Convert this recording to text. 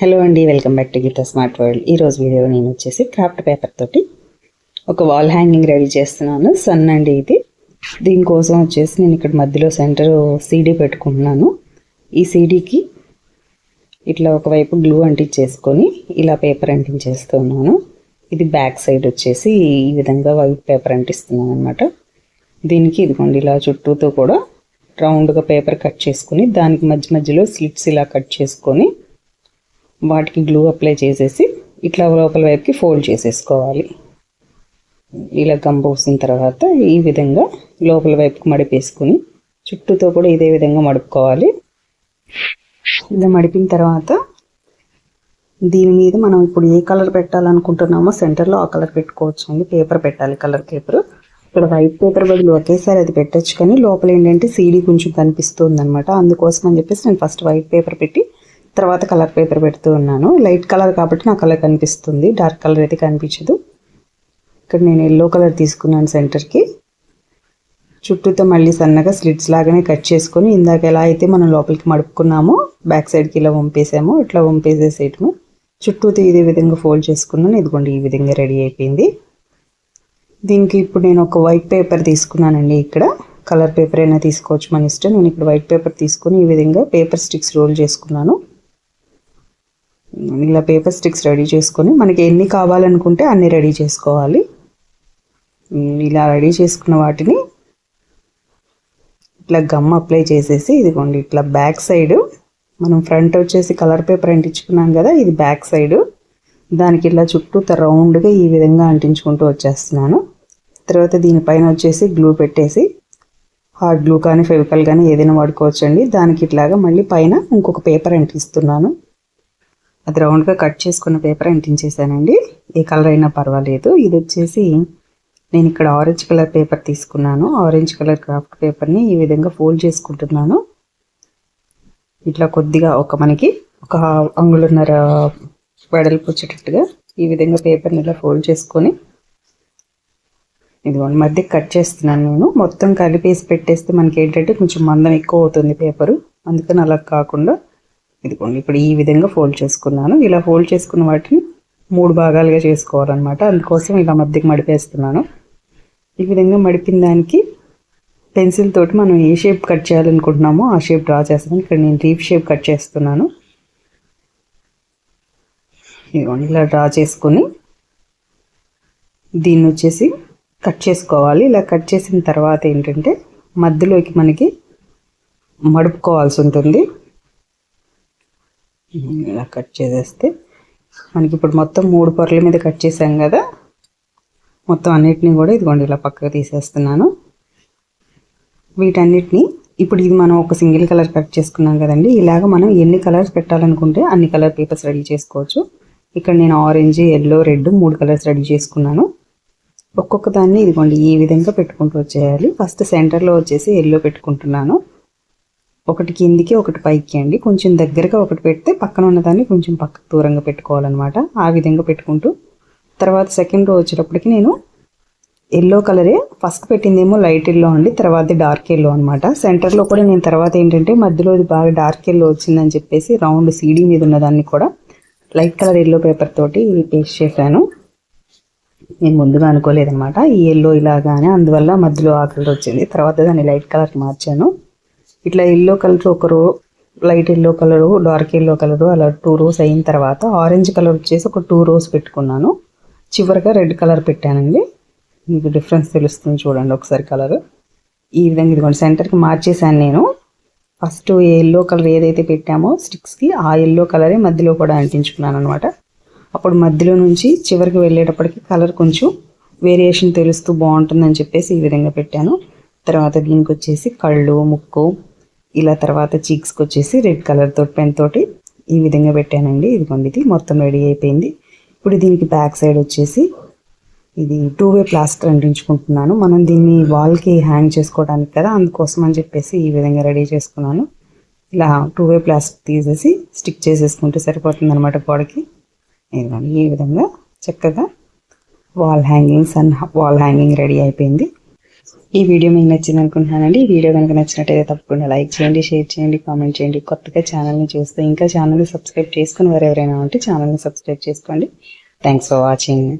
Hello అండి welcome back to Geetha smart world ఈరోజు video నేను వచ్చేసి క్రాఫ్ట్ పేపర్ తోటి ఒక వాల్ హ్యాంగింగ్ రెడీ చేస్తున్నాను సన్ అండి ఇది. దీనికోసం వచ్చేసి నేను ఇక్కడ మధ్యలో సెంటర్ సీడీ పెట్టుకుంటున్నాను. ఈ సీడీకి ఇట్లా ఒకవైపు గ్లూ అంటించేసుకొని ఇలా పేపర్ అంటించేస్తున్నాను. ఇది బ్యాక్ సైడ్ వచ్చేసి ఈ విధంగా వైట్ పేపర్ అంటిస్తున్నాను అనమాట దీనికి ఇదిగోండి ఇలా చుట్టూతో కూడా రౌండ్గా పేపర్ కట్ చేసుకొని దానికి మధ్య మధ్యలో స్లిట్స్ ఇలా కట్ చేసుకొని వాటికి గ్లూ అప్లై చేసేసి ఇట్లా లోపల వైపుకి ఫోల్డ్ చేసేసుకోవాలి. ఇలా గమ్ తర్వాత ఈ విధంగా లోపల వైపుకి మడిపేసుకుని చుట్టూతో కూడా ఇదే విధంగా మడుపుకోవాలి. ఇలా మడిపిన తర్వాత దీని మీద మనం ఇప్పుడు ఏ కలర్ పెట్టాలనుకుంటున్నామో సెంటర్లో ఆ కలర్ పెట్టుకోవచ్చు. అండి పేపర్ పెట్టాలి కలర్ పేపర్ ఇక్కడ వైట్ పేపర్ బదులు ఒకేసారి అది పెట్టచ్చు కానీ లోపల ఏంటంటే సీడీ కొంచెం కనిపిస్తుంది అనమాట అందుకోసం అని చెప్పేసి నేను ఫస్ట్ వైట్ పేపర్ పెట్టి తర్వాత కలర్ పేపర్ పెడుతూ ఉన్నాను. లైట్ కలర్ కాబట్టి నా కలర్ కనిపిస్తుంది. డార్క్ కలర్ అయితే కనిపించదు. ఇక్కడ నేను ఎల్లో కలర్ తీసుకున్నాను సెంటర్కి చుట్టూతో మళ్ళీ సన్నగా స్లిట్స్ లాగానే కట్ చేసుకొని ఇందాక ఎలా అయితే మనం లోపలికి మడుపుకున్నామో బ్యాక్ సైడ్కి ఇలా వంపేసాము ఇట్లా వంపేసేసేయటము. చుట్టూతో ఇదే విధంగా ఫోల్డ్ చేసుకున్నాను. ఇదిగోండి ఈ విధంగా రెడీ అయిపోయింది. దీనికి ఇప్పుడు నేను ఒక వైట్ పేపర్ తీసుకున్నానండి ఇక్కడ. కలర్ పేపర్ అయినా తీసుకోవచ్చు మన ఇష్టం. నేను ఇక్కడ వైట్ పేపర్ తీసుకొని ఈ విధంగా పేపర్ స్టిక్స్ రోల్ చేసుకున్నాను. ఇలా పేపర్ స్టిక్స్ రెడీ చేసుకొని మనకి ఎన్ని కావాలనుకుంటే అన్ని రెడీ చేసుకోవాలి. ఇలా రెడీ చేసుకున్న వాటిని ఇట్లా గమ్ అప్లై చేసేసి ఇదిగోండి ఇట్లా బ్యాక్ సైడ్ మనం ఫ్రంట్ వచ్చేసి కలర్ పేపర్ అంటించుకున్నాం కదా ఇది బ్యాక్ సైడ్ దానికి ఇలా చుట్టూ రౌండ్గా ఈ విధంగా అంటించుకుంటూ వచ్చేస్తున్నాను. తర్వాత దీనిపైన వచ్చేసి గ్లూ పెట్టేసి హార్డ్ గ్లూ కానీ ఫెవికల్ కానీ ఏదైనా వాడుకోవచ్చండి. దానికి ఇట్లాగా మళ్ళీ పైన ఇంకొక పేపర్ అంటిస్తున్నాను. అది రౌండ్గా కట్ చేసుకున్న పేపర్ అంటించేసానండి ఏ కలర్ అయినా పర్వాలేదు. ఇది వచ్చేసి నేను ఇక్కడ ఆరెంజ్ కలర్ పేపర్ తీసుకున్నాను. ఆరెంజ్ కలర్ క్రాఫ్ట్ పేపర్ని ఈ విధంగా ఫోల్డ్ చేసుకుంటున్నాను. ఇట్లా కొద్దిగా ఒక మనకి ఒక అంగుళన్నర వెడల్పు వచ్చేటట్టుగా ఈ విధంగా పేపర్ని ఇలా ఫోల్డ్ చేసుకొని ఇదిగోండి మధ్య కట్ చేస్తున్నాను నేను. మొత్తం కలిపేసి పెట్టేస్తే మనకి ఏంటంటే కొంచెం మందం ఎక్కువ అవుతుంది పేపరు. అందుకని అలా కాకుండా ఇదిగోండి ఇప్పుడు ఈ విధంగా ఫోల్డ్ చేసుకున్నాను. ఇలా ఫోల్డ్ చేసుకున్న వాటిని మూడు భాగాలుగా చేసుకోవాలన్నమాట. అందుకోసం ఇలా మధ్యకి మడిపేస్తున్నాను. ఈ విధంగా మడిపిన దానికి పెన్సిల్ తోటి మనం ఏ షేప్ కట్ చేయాలనుకుంటున్నామో ఆ షేప్ డ్రా చేస్తాను ఇక్కడ నేను రీఫ్ షేప్ కట్ చేస్తున్నాను. ఇదిగోండి ఇలా డ్రా చేసుకొని దీన్ని వచ్చేసి కట్ చేసుకోవాలి. ఇలా కట్ చేసిన తర్వాత ఏంటంటే మధ్యలోకి మనకి మడుపుకోవాల్సి ఉంటుంది. ఇలా కట్ చేసేస్తే మనకి ఇప్పుడు మొత్తం మూడు పొరల మీద కట్ చేసాం కదా. మొత్తం అన్నిటినీ కూడా ఇదిగోండి ఇలా పక్కకు తీసేస్తున్నాను. వీటన్నిటిని ఇప్పుడు ఇది మనం ఒక సింగిల్ కలర్ కట్ చేసుకున్నాం కదండి. ఇలాగ మనం ఎన్ని కలర్స్ పెట్టాలనుకుంటే అన్ని కలర్ పేపర్స్ రెడీ చేసుకోవచ్చు. ఇక్కడ నేను ఆరెంజ్ ఎల్లో రెడ్ మూడు కలర్స్ రెడీ చేసుకున్నాను. ఒక్కొక్క దాన్ని ఇదిగోండి ఈ విధంగా పెట్టుకుంటూ వచ్చేయాలి. ఫస్ట్ సెంటర్లో వచ్చేసి ఎల్లో పెట్టుకుంటున్నాను. ఒకటి కిందికి ఒకటి పైకి అండి. కొంచెం దగ్గరగా ఒకటి పెడితే పక్కన ఉన్నదాన్ని కొంచెం పక్కకు దూరంగా పెట్టుకోవాలన్నమాట. ఆ విధంగా పెట్టుకుంటూ తర్వాత సెకండ్ రో వచ్చేటప్పటికి నేను ఎల్లో కలరే ఫస్ట్ పెట్టిందేమో లైట్ ఎల్లో అండి తర్వాత డార్క్ ఎల్లో అనమాట సెంటర్లో కూడా నేను తర్వాత ఏంటంటే మధ్యలో ఇది బాగా డార్క్ ఎల్లో వచ్చిందని చెప్పేసి రౌండ్ సీడీ మీద ఉన్నదాన్ని కూడా లైట్ కలర్ ఎల్లో పేపర్ తోటి పేస్ట్ చేశాను. నేను ముందుగా అనుకోలేదనమాట ఈ ఎల్లో ఇలాగానే అందువల్ల మధ్యలో ఆ కలర్ వచ్చింది. తర్వాత దాన్ని లైట్ కలర్ మార్చాను. ఇట్లా ఎల్లో కలర్ ఒక row light yellow colour dark yellow colour అలా టూ రోస్ అయిన తర్వాత ఆరెంజ్ కలర్ వచ్చేసి ఒక టూ రోస్ పెట్టుకున్నాను. చివరిగా రెడ్ కలర్ పెట్టానండి. మీకు డిఫరెన్స్ తెలుస్తుంది చూడండి ఒకసారి కలర్ ఈ విధంగా ఇదిగోండి సెంటర్కి మార్చేసాను నేను. ఫస్ట్ ఎల్లో కలర్ ఏదైతే పెట్టామో స్టిక్స్కి ఆ ఎల్లో కలరే మధ్యలో కూడా అంటించుకున్నాను అనమాట అప్పుడు మధ్యలో నుంచి చివరికి వెళ్ళేటప్పటికి కలర్ కొంచెం వేరియేషన్ తెలుస్తూ బాగుంటుందని చెప్పేసి ఈ విధంగా పెట్టాను. తర్వాత దీనికి వచ్చేసి కళ్ళు ముక్కు ఇలా తర్వాత చీక్స్కి వచ్చేసి రెడ్ కలర్ తోటి పెన్ తోటి ఈ విధంగా పెట్టానండి. ఇదిగోండి ఇది మొత్తం రెడీ అయిపోయింది. ఇప్పుడు దీనికి బ్యాక్ సైడ్ వచ్చేసి ఇది టూ వే ప్లాస్టర్ అంటించుకుంటున్నాను. మనం దీన్ని వాల్కి హ్యాంగ్ చేసుకోవడానికి కదా అందుకోసం అని చెప్పేసి ఈ విధంగా రెడీ చేసుకున్నాను. ఇలా టూ వే ప్లాస్టర్ తీసేసి స్టిక్ చేసేసుకుంటే సరిపోతుంది అనమాట గోడకి. ఇదిగోండి ఈ విధంగా చక్కగా wall hangings and wall hanging ready అయిపోయింది. ఈ వీడియో మీకు నచ్చింది అనుకుంటున్నానండి. ఈ వీడియో కనుక నచ్చినట్టయితే తప్పకుండా లైక్ చేయండి షేర్ చేయండి కామెంట్ చేయండి. కొత్తగా ఛానల్ని చూస్తే ఇంకా ఛానల్ని సబ్స్క్రైబ్ చేసుకుని వారు ఎవరైనా ఉంటే ఛానల్ని సబ్స్క్రైబ్ చేసుకోండి. Thanks for watching.